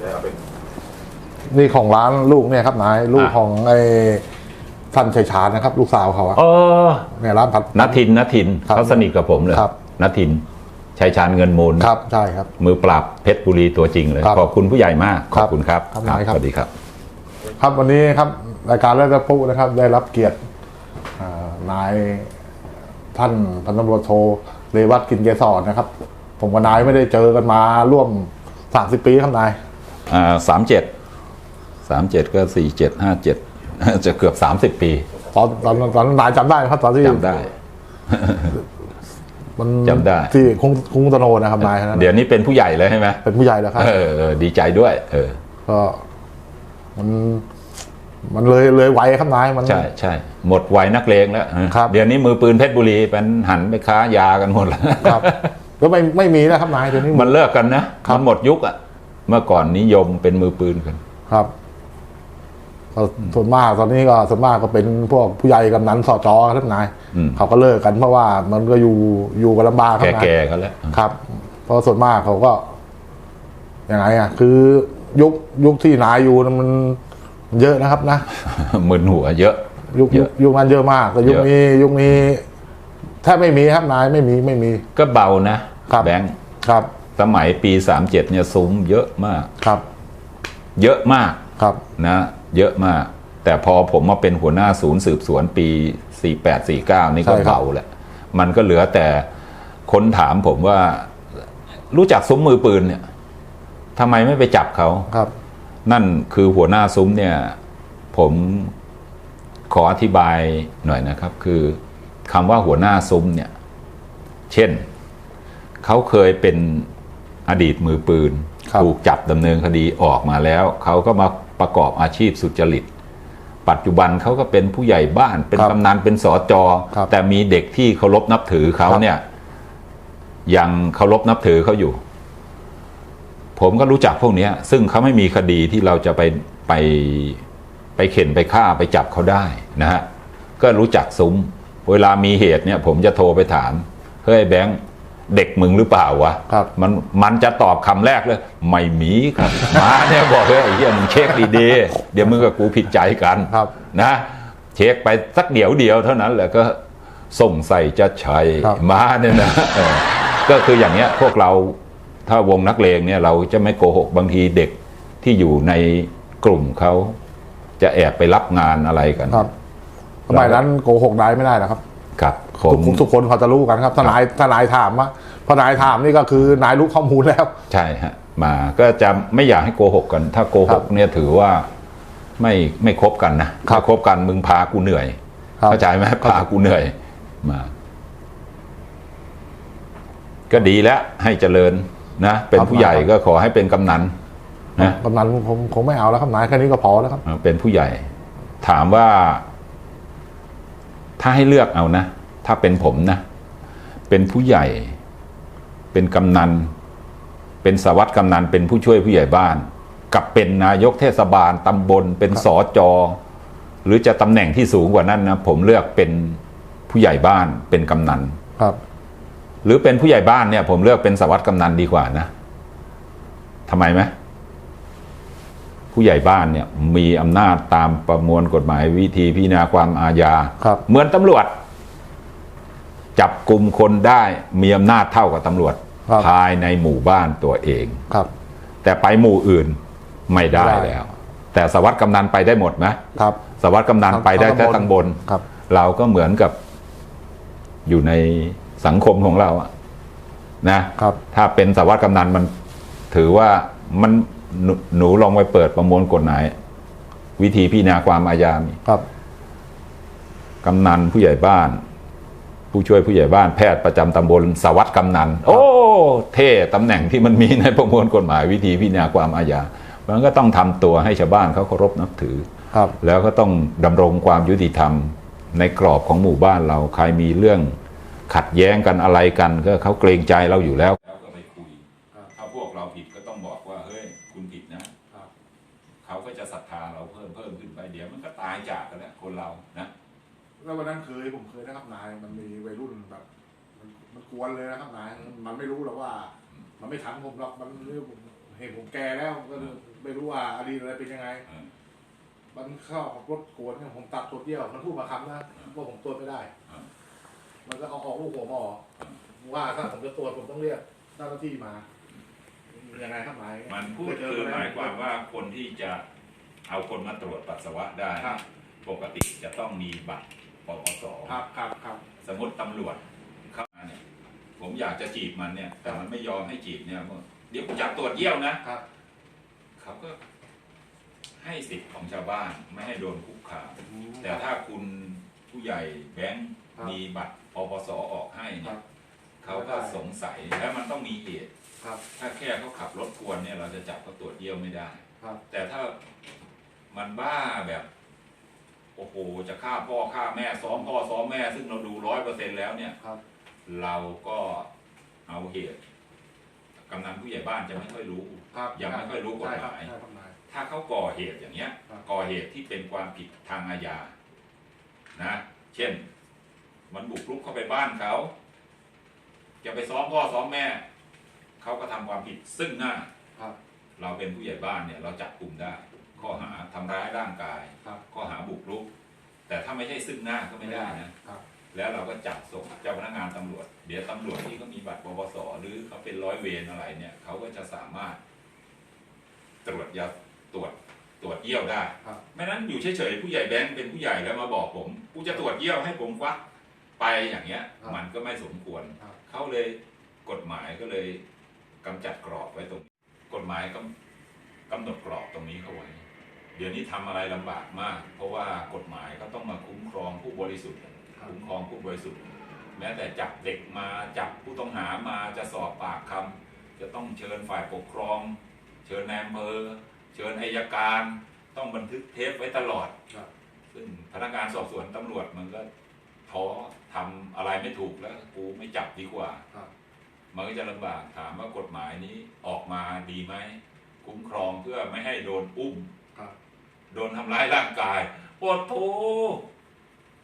เดี๋ยวเอาไปนี่ของร้านลูกเนี่ยครับนายลูกอะของไอ้ท่านชัยชาญนะครับ ลูกสาวเขาอะเออเนี่ยร้านผัด นัททินนัททินครับเขาสนิทกับผมเลยครับ นัททินชัยชาญเงินมูลครับใช่ครับ มือปราบเพชรบุรีตัวจริงเลยครับขอบคุณผู้ใหญ่มากคขรับอบคุณครับครับนายครับ สวัสดีครับ ครับวันนี้ครับรายการเลือดกระปุกนะครับ ได้รับเกียรติอ่านายท่านพันตำรวจโทเรวัตกินเกษรนะครับ ผมกับนายไม่ได้เจอกันมาร่วมสามสิบปีครับนายอ่า สามเจ็ดสามเจ็ดก็สี่เจ็ดห้าเจ็ดจะเกือบสามสิบปี ตอนตอนตอนนั้นนายจำได้ไหมครับตอนที่จำได้ มันจำได้ที่คุ้งคุ้งตะโนนะครับนายนะเดี๋ยวนี้เป็นผู้ใหญ่เลยใช่ไหมเป็นผู้ใหญ่แล้วครับเออเออดีใจด้วย เออ ก็มันมันเลยเลยไวครับนายมันใช่ใช่หมดวัยนักเลงแล้วครับเดี๋ยวนี้มือปืนเพชรบุรีเป็นหันไปค้ายากันหมดแล้วครับก็ไม่ไม่มีนะครับนายเดี๋ยวนี้มันเลิกกันนะครับมันหมดยุคอะ เมื่อก่อนนิยมเป็นมือปืนกัน ครับก็ส่วนมากตอนนี้ก็ส่วนมากก็เป็นพวกผู้ใหญ่กำนันสอจอครับนายอืม เขาก็เลิกกันเพราะว่ามันก็อยู่อยู่กันลำบากครับนาย แก่ๆกันแล้ว ครับ เพราะส่วนมากเขาก็ยังไงอะ คือยุคยุคที่นายอยู่นั้นมันเยอะนะครับนะ มึนหัวเยอะ ยุคเยยุคอะยุคนั้นเยอะมาก แต่ยุคเยอะ นี้ยุคนี้แทบไม่มีครับนายไม่มีไม่มี ก็เบานะครับ แบงค์ครับ สมัยปีสามเจ็ดเนี่ยซุ้มเยอะมาก ครับ เยอะมากครับนะ เยอะมาก แต่พอผมมาเป็นหัวหน้าศูนย์สืบสวนปี 48 49 นี่ก็ใช่ครับ เบาแหละ มันก็เหลือแต่คนถามผมว่ารู้จักซุ้มมือปืนเนี่ยทำไมไม่ไปจับเขา ครับ นั่นคือหัวหน้าซุ้มเนี่ย ผมขออธิบายหน่อยนะครับ คือคำว่าหัวหน้าซุ้มเนี่ย เช่น เขาเคยเป็น อดีตมือปืนครับถูกจับดำเนินคดีออกมาแล้ว เขาก็มาประกอบอาชีพสุจริต ปัจจุบันเขาก็เป็นผู้ใหญ่บ้าน เป็นครับกำนันเป็นสอจอครับแต่มีเด็กที่เคารพนับถือเขาครับเนี่ย ยังเคารพนับถือเขาอยู่ ผมก็รู้จักพวกเนี้ยซึ่งเขาไม่มีคดีที่เราจะไปไปไปเข็นไปฆ่าไปจับเขาได้นะฮะก็รู้จักซุ้ม เวลามีเหตุเนี่ย ผมจะโทรไปถามเฮ้ยแบงค์ เด็กมึงหรือเปล่าวะครับมันมันจะตอบคำแรกเลย ไม่มีครับมาเนี่ยบอกเฮ้ยไอ้เหี้ยมึงเช็คดีๆเดี๋ยวมึงกับกูผิดใจกันครับนะเช็คไปสักเดี๋ยวเดียวเท่านั้นแหละก็ส่งใส่จะชัยครับมาเนี่ยนะเออก็คืออย่างเนี้ยพวกเราถ้าวงนักเลงเนี่ยเราจะไม่โกหกบางทีเด็กที่อยู่ในกลุ่มเขาจะแอบไปรับงานอะไรกันครับสมัยนั้นโกหกนายไม่ได้นะครับ ครับผทุกมคนทุกคนเขาจะรู้กันครับทนายทนายถามว่าพอนายถามนี่ก็คือนายรู้ข้อมูลแล้ว ใช่ฮะมาก็จะไม่อยากให้โกหกกัน ถ้าโกคหรักบเนี่ยถือว่าไม่ไม่คบกันนะครับถ้าคบกันมึงพากูเหนื่อยครับเข้าใจไหมพากูเหนื่อยมา ก็ดีแล้วให้เจริญนะเป็นผู้ใหญ่ก็ขอให้เป็นกำนันนะกำนันผมผมไม่เอาแล้วครับนายแค่นี้ก็พอแล้วครับอ่าเป็นผู้ใหญ่ ถามว่า ถ้าให้เลือกเอานะ ถ้าเป็นผมนะ เป็นผู้ใหญ่ เป็นกำนัน เป็นสารวัสดกำนัน เป็นผู้ช่วยผู้ใหญ่บ้าน กับเป็นนายกเทศบาลตำบล เป็นสอจอ หรือจะตำแหน่งที่สูงกว่านั้นนะ ผมเลือกเป็นผู้ใหญ่บ้าน เป็นกำนัน ครับ หรือเป็นผู้ใหญ่บ้านเนี่ย ผมเลือกเป็นสารวัสดกำนันดีกว่านะทำไมไหม ผู้ใหญ่บ้านเนี่ยมีอำนาจตามประมวลกฎหมายวิธีพิจารณาความอาญา ครับ เหมือนตำรวจ จับกลุ่มคนได้มีอำนาจเท่ากับตำรวจ ครับ ภายในหมู่บ้านตัวเอง ครับ แต่ไปหมู่อื่นไม่ได้ไม่ได้ แล้ว แต่สารวัสดกำนันไปได้หมดไหมครับสารวัสดกำนันไปได้แค่ตั้งบน ครับ เราก็เหมือนกับอยู่ในสังคมของเราอะนะครับ ถ้าเป็นสารวัสดกำนันมันถือว่ามัน หนูหนูลองไปเปิดประมวลกฎหมาย วิธีพิจารณาความอาญามีครับ กำนันผู้ใหญ่บ้าน ผู้ช่วยผู้ใหญ่บ้านแพทย์ประจำตำบลสารวัสดกำนัน โอ้ เท่ตำแหน่งที่มันมีในประมวลกฎหมายวิธีพิจารณาความอาญามันก็ต้องทำตัวให้ชาวบ้านเขาเคารพนับถือ ครับ แล้วก็ต้องดำรงความยุติธรรมในกรอบของหมู่บ้านเรา ใครมีเรื่องขัดแย้งกันอะไรกัน ก็เขาเกรงใจเราอยู่แล้ว เขาก็จะศรัทธาเราเพิ่มเพิ่มขึ้นไปเดี๋ยวมันก็ตายจากกันแล้วคนเรานะแล้ววันนั้นเคยผมเคยนะครับนายมันมีวัยรุ่นแบบมันมันกวนเลยนะครับนายมันไม่รู้หรอกว่า มันไม่ทันผมหรอกมันเรื่องผมเห็นผมแก่แล้วก็ไม่รู้ว่าอดีตอะไรเป็นยังไงเออมันเข้าขับรถกวนเนี่ยผมตัดตัวเดียวมันพูดมาคำนะว่าผมตรวจไม่ได้เออมันก็เอาออกลูกหัวหมอว่าถ้าผมจะตรวจผมต้องเรียกเจ้าหน้าที่มา ยังไงครับหมายมันพูดไเจคือไหมายความว่าคนที่จะเอาคนมาตรวจปัสสาวะได้ ครับปกติจะต้องมีบัตรปปสครับครับครับสมมติตำรวจเข้ามาเนี่ยผมอยากจะจีบมันเนี่ย แต่มันไม่ยอมให้จีบเนี่ยเดี๋ยวผมอยากตรวจเยี่ยวนะครับ เขาก็ให้สิทธิ์ของชาวบ้านไม่ให้โดนคุกคาม แต่ถ้าคุณผู้ใหญ่แบงค์ครับมีบัตรปปสออกให้คเนี่รัยบ เขาก็สงสัยแล้วมันต้องมีเหตุ ครับ ถ้าแค่เขาขับรถกวนเนี่ยเราจะจับเขาตรวจเยี่ยวไม่ได้ ครับ แต่ถ้ามันบ้าแบบ โอ้โหจะฆ่าพ่อฆ่าแม่ซ้อมพ่อซ้อมแม่ ซึ่งเราดูร้อยเปอร์เซ็นแล้วเนี่ย ครับ เราก็เอาเหตุกำนันผู้ใหญ่บ้านจะไม่ค่อยรู้ ครับยังไม่ค่อยรู้กฎหมาย ใช่ครับใช่ครับนาย ถ้าเขาก่อเหตุอย่างเงี้ย ครับ ก่อเหตุที่เป็นความผิดทางอาญา นะ เช่น มันบุกรุกเข้าไปบ้านเขา จะไปซ้อมพ่อซ้อมแม่ เขาก็ทำความผิดซึ่งหน้า ครับเราเป็นผู้ใหญ่บ้านเนี่ยเราจับกลุ่มได้ ข้อหาทำร้ายร่างกาย ครับข้อหาบุกรุก แต่ถ้าไม่ใช่ซึ่งหน้าก็ไม่ได้นะ ครับ แล้วเราก็จับส่งเจ้าพนักงานตำรวจ เดี๋ยวตำรวจที่เขามีบัตรปปสหรือเขาเป็นร้อยเวรอะไรเนี่ยเขาก็จะสามารถ ตรวจยาตรวจตรวจเยี่ยวได้ ครับ ไม่นั้นอยู่เฉยๆผู้ใหญ่แบงค์เป็นผู้ใหญ่แล้วมาบอกผมกูจะตรวจเยี่ยวให้ผมควักไปอย่างเงี้ยมันก็ไม่สมควร ครับ เขาเลยกฎหมายก็เลย กำจัดกรอบไว้ตรงนี้กฎหมายกำกำหนดกรอบตรงนี้เข้าไว้ เดี๋ยวนี้ทำอะไรลำบากมาก เพราะว่ากฎหมายก็ต้องมาคุ้มครองผู้บริสุทธิ์ครับคุ้มครองผู้บริสุทธิ์แม้แต่จับเด็กมาจับผู้ต้องหามาจะสอบปากคำจะต้องเชิญฝ่ายปกครอง เชิญนายอำเภอเชิญอายการต้องบันทึกเทปไว้ตลอดครับซึ่งพนักงานสอบสวนตำรวจมันก็ท้อทำอะไรไม่ถูกแล้ว กูไม่จับดีกว่าครับ มันก็จะลำบากถามว่ากฎหมายนี้ออกมาดีไหมคุ้มครองเพื่อไม่ให้โดนอุ้มครับโดนทำร้ายร่างกายปวดโถ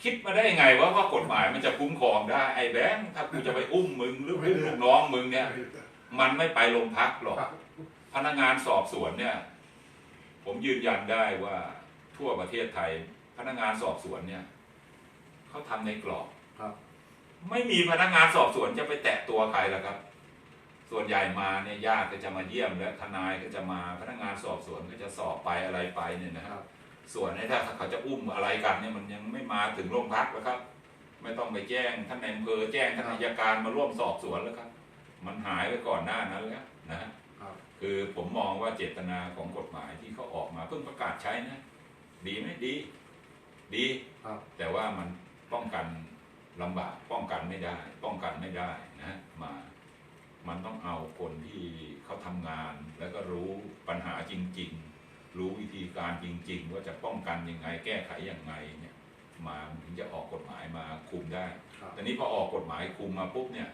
คิดมาได้ไงว่าว่ากฎหมายมันจะคุ้มครองได้ไอ้แบงค์ถ้ากูจะไปอุ้มมึงหรืออุ้มลูกน้องมึงเนี่ย มันไม่ไปโรงพักหรอกครับพนักงานสอบสวนเนี่ย ผมยืนยันได้ว่าทั่วประเทศไทย พนักงานสอบสวนเนี่ยเขาทำในกรอบครับ ไม่มีพนักงานสอบสวนจะไปแตะตัวใครแล้วครับ ส่วนใหญ่มาเนี่ยญาติก็จะมาเยี่ยมและทนายก็จะมาพนักงานสอบสวนก็จะสอบไปอะไรไปเนี่ยนะคครับรับ ส่วนไอ้ถ้าเขาจะอุ้มอะไรกันเนี่ยมันยังไม่มาถึงโรงพักแล้วครับ ไม่ต้องไปแจ้งท่านนายอำเภอแจ้งท่านอัยการมาร่วมสอบสวนแล้วครับ มันหายไปก่อนหน้านั้นแล้วนะฮะครับคือผมมองว่าเจตนาของกฎหมายที่เขาออกมาเพิ่งประกาศใช้นะ ดีไหมดี ดีครับแต่ว่ามันป้องกัน ลำบากป้องกันไม่ได้ ป้องกันไม่ได้นะมามันต้องเอาคนที่เขาทำงาน แล้วก็รู้ปัญหาจริง ๆ รู้วิธีการจริง ๆ ว่าจะป้องกันยังไง แก้ไขยังไงเนี่ยมาถึงจะออกกฎหมายมาคุมได้ครับแต่นี้พอออกกฎหมายคุมมาปุ๊บเนี่ย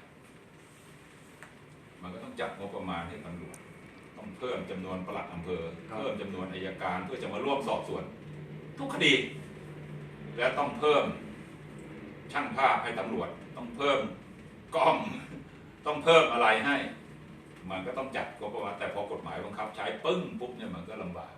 มันก็ต้องจัดงบประมาณให้ตำรวจต้องเพิ่มจำนวนปลัดอำเภอ เพิ่มจำนวนอายการเพื่อจะมาร่วมสอบสวน ทุกคดี และต้องเพิ่ม ช่างภาพให้ตำรวจ ต้องเพิ่มกล้อง ต้องเพิ่มอะไรให้ มันก็ต้องจัดงบประมาณแต่พอกฎหมายบังคับ ใช้ปึ้งปุ๊บเนี่ยมันก็ลำบาก